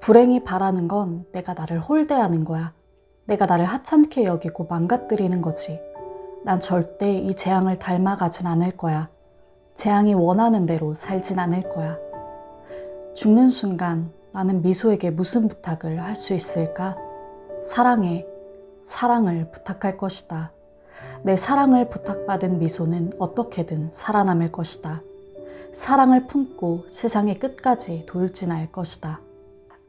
불행이 바라는 건 내가 나를 홀대하는 거야. 내가 나를 하찮게 여기고 망가뜨리는 거지. 난 절대 이 재앙을 닮아가진 않을 거야. 재앙이 원하는 대로 살진 않을 거야. 죽는 순간 나는 미소에게 무슨 부탁을 할 수 있을까? 사랑해. 사랑을 부탁할 것이다. 내 사랑을 부탁받은 미소는 어떻게든 살아남을 것이다. 사랑을 품고 세상의 끝까지 돌진할 것이다.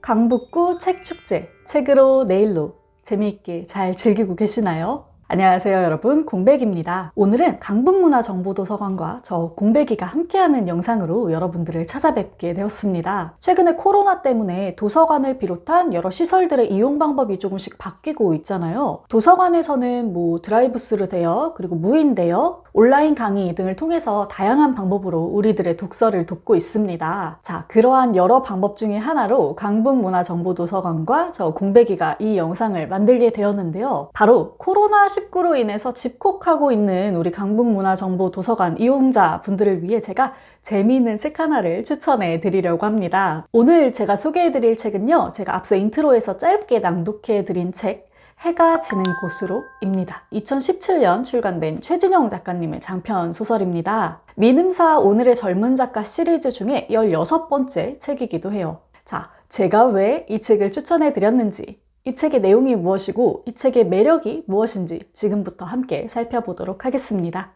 강북구 책축제, 책으로 내일로 재미있게 잘 즐기고 계시나요? 안녕하세요 여러분 공백입니다. 오늘은 강북문화정보도서관과 저 공백이가 함께하는 영상으로 여러분들을 찾아뵙게 되었습니다. 최근에 코로나 때문에 도서관을 비롯한 여러 시설들의 이용 방법이 조금씩 바뀌고 있잖아요. 도서관에서는 뭐 드라이브스루 대여 그리고 무인 대여 온라인 강의 등을 통해서 다양한 방법으로 우리들의 독서를 돕고 있습니다. 자, 그러한 여러 방법 중에 하나로 강북문화정보도서관과 저 공백이가 이 영상을 만들게 되었는데요. 바로 코로나19로 인해서 집콕하고 있는 우리 강북문화정보도서관 이용자 분들을 위해 제가 재미있는 책 하나를 추천해 드리려고 합니다. 오늘 제가 소개해 드릴 책은요. 제가 앞서 인트로에서 짧게 낭독해 드린 책 해가 지는 곳으로입니다. 2017년 출간된 최진영 작가님의 장편 소설입니다. 민음사 오늘의 젊은 작가 시리즈 중에 16번째 책이기도 해요. 자, 제가 왜 이 책을 추천해 드렸는지, 이 책의 내용이 무엇이고, 이 책의 매력이 무엇인지 지금부터 함께 살펴보도록 하겠습니다.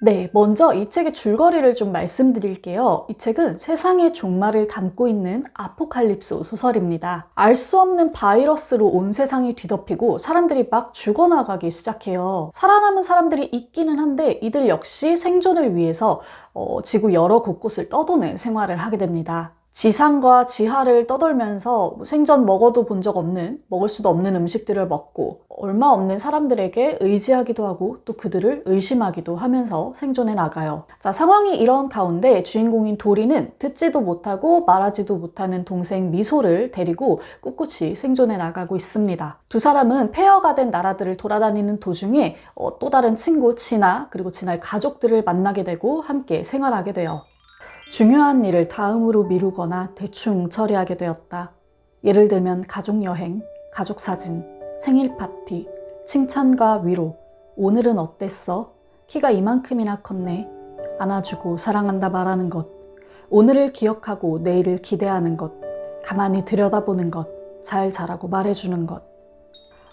네, 먼저 이 책의 줄거리를 좀 말씀드릴게요. 이 책은 세상의 종말을 담고 있는 아포칼립스 소설입니다. 알 수 없는 바이러스로 온 세상이 뒤덮이고 사람들이 막 죽어나가기 시작해요. 살아남은 사람들이 있기는 한데 이들 역시 생존을 위해서 어, 지구 여러 곳곳을 떠도는 생활을 하게 됩니다. 지상과 지하를 떠돌면서 뭐 생전 먹어도 본 적 없는, 먹을 수도 없는 음식들을 먹고 얼마 없는 사람들에게 의지하기도 하고 또 그들을 의심하기도 하면서 생존해 나가요. 자, 상황이 이런 가운데 주인공인 도리는 듣지도 못하고 말하지도 못하는 동생 미소를 데리고 꿋꿋이 생존해 나가고 있습니다. 두 사람은 폐허가 된 나라들을 돌아다니는 도중에 어, 또 다른 친구 진아 그리고 진아의 가족들을 만나게 되고 함께 생활하게 돼요. 중요한 일을 다음으로 미루거나 대충 처리하게 되었다. 예를 들면 가족여행, 가족사진, 생일 파티, 칭찬과 위로, 오늘은 어땠어? 키가 이만큼이나 컸네. 안아주고 사랑한다 말하는 것, 오늘을 기억하고 내일을 기대하는 것, 가만히 들여다보는 것, 잘 자라고 말해주는 것.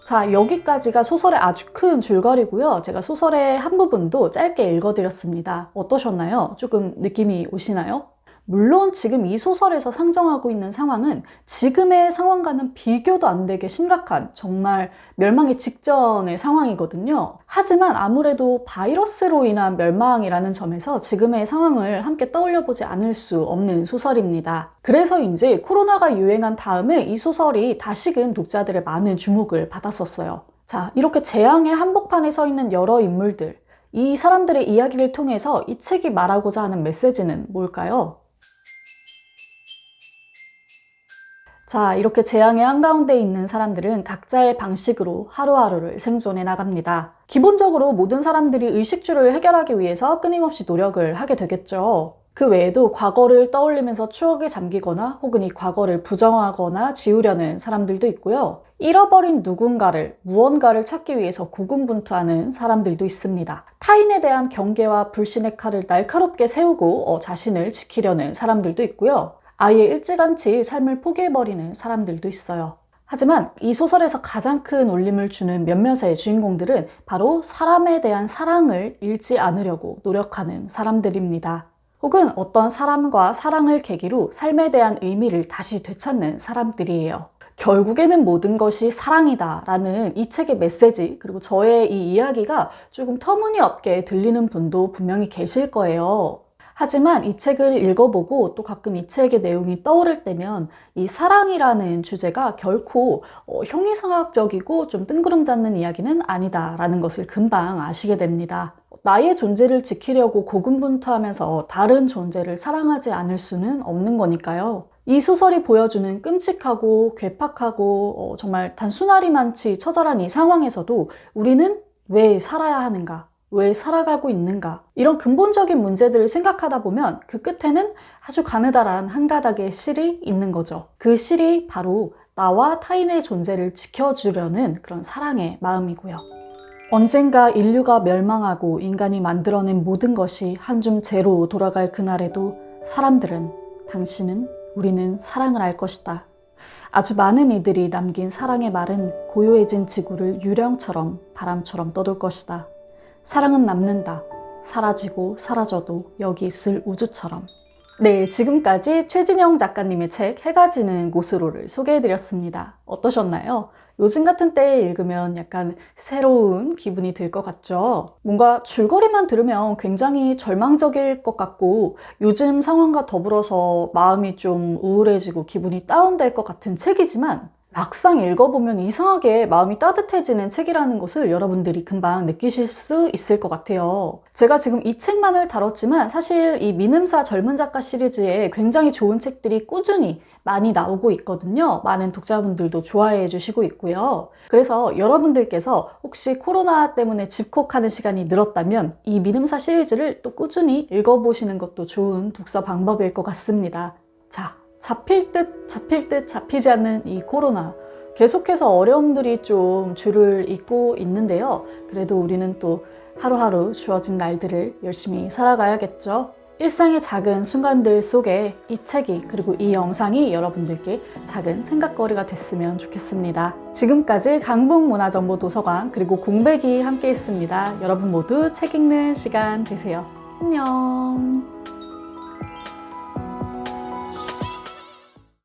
자, 여기까지가 소설의 아주 큰 줄거리고요. 제가 소설의 한 부분도 짧게 읽어드렸습니다. 어떠셨나요? 조금 느낌이 오시나요? 물론 지금 이 소설에서 상정하고 있는 상황은 지금의 상황과는 비교도 안 되게 심각한 정말 멸망의 직전의 상황이거든요. 하지만 아무래도 바이러스로 인한 멸망이라는 점에서 지금의 상황을 함께 떠올려 보지 않을 수 없는 소설입니다. 그래서인지 코로나가 유행한 다음에 이 소설이 다시금 독자들의 많은 주목을 받았었어요. 자, 이렇게 재앙의 한복판에 서 있는 여러 인물들, 이 사람들의 이야기를 통해서 이 책이 말하고자 하는 메시지는 뭘까요? 자, 이렇게 재앙의 한가운데 있는 사람들은 각자의 방식으로 하루하루를 생존해 나갑니다. 기본적으로 모든 사람들이 의식주를 해결하기 위해서 끊임없이 노력을 하게 되겠죠. 그 외에도 과거를 떠올리면서 추억에 잠기거나 혹은 이 과거를 부정하거나 지우려는 사람들도 있고요. 잃어버린 누군가를, 무언가를 찾기 위해서 고군분투하는 사람들도 있습니다. 타인에 대한 경계와 불신의 칼을 날카롭게 세우고 어, 자신을 지키려는 사람들도 있고요. 아예 일찌감치 삶을 포기해버리는 사람들도 있어요. 하지만 이 소설에서 가장 큰 울림을 주는 몇몇의 주인공들은 바로 사람에 대한 사랑을 잃지 않으려고 노력하는 사람들입니다. 혹은 어떤 사람과 사랑을 계기로 삶에 대한 의미를 다시 되찾는 사람들이에요. 결국에는 모든 것이 사랑이다 라는 이 책의 메시지, 그리고 저의 이 이야기가 조금 터무니없게 들리는 분도 분명히 계실 거예요. 하지만 이 책을 읽어보고 또 가끔 이 책의 내용이 떠오를 때면 이 사랑이라는 주제가 결코 어, 형이상학적이고 좀 뜬구름 잡는 이야기는 아니다라는 것을 금방 아시게 됩니다. 나의 존재를 지키려고 고군분투하면서 다른 존재를 사랑하지 않을 수는 없는 거니까요. 이 소설이 보여주는 끔찍하고 괴팍하고 어, 정말 단순하리만치 처절한 이 상황에서도 우리는 왜 살아야 하는가? 왜 살아가고 있는가? 이런 근본적인 문제들을 생각하다 보면 그 끝에는 아주 가느다란 한 가닥의 실이 있는 거죠. 그 실이 바로 나와 타인의 존재를 지켜주려는 그런 사랑의 마음이고요. 언젠가 인류가 멸망하고 인간이 만들어낸 모든 것이 한 줌 제로 돌아갈 그날에도 사람들은, 당신은, 우리는 사랑을 알 것이다. 아주 많은 이들이 남긴 사랑의 말은 고요해진 지구를 유령처럼 바람처럼 떠돌 것이다. 사랑은 남는다. 사라지고 사라져도 여기 있을 우주처럼. 네, 지금까지 최진영 작가님의 책 해가 지는 곳으로를 소개해드렸습니다. 어떠셨나요? 요즘 같은 때에 읽으면 약간 새로운 기분이 들 것 같죠? 뭔가 줄거리만 들으면 굉장히 절망적일 것 같고 요즘 상황과 더불어서 마음이 좀 우울해지고 기분이 다운될 것 같은 책이지만 막상 읽어보면 이상하게 마음이 따뜻해지는 책이라는 것을 여러분들이 금방 느끼실 수 있을 것 같아요. 제가 지금 이 책만을 다뤘지만 사실 이 민음사 젊은 작가 시리즈에 굉장히 좋은 책들이 꾸준히 많이 나오고 있거든요. 많은 독자분들도 좋아해 주시고 있고요. 그래서 여러분들께서 혹시 코로나 때문에 집콕하는 시간이 늘었다면 이 민음사 시리즈를 또 꾸준히 읽어보시는 것도 좋은 독서 방법일 것 같습니다. 자, 잡힐 듯 잡힐 듯 잡히지 않는 이 코로나. 계속해서 어려움들이 좀 줄을 잇고 있는데요. 그래도 우리는 또 하루하루 주어진 날들을 열심히 살아가야겠죠. 일상의 작은 순간들 속에 이 책이 그리고 이 영상이 여러분들께 작은 생각거리가 됐으면 좋겠습니다. 지금까지 강북문화정보도서관 그리고 공백이 함께 했습니다. 여러분 모두 책 읽는 시간 되세요. 안녕.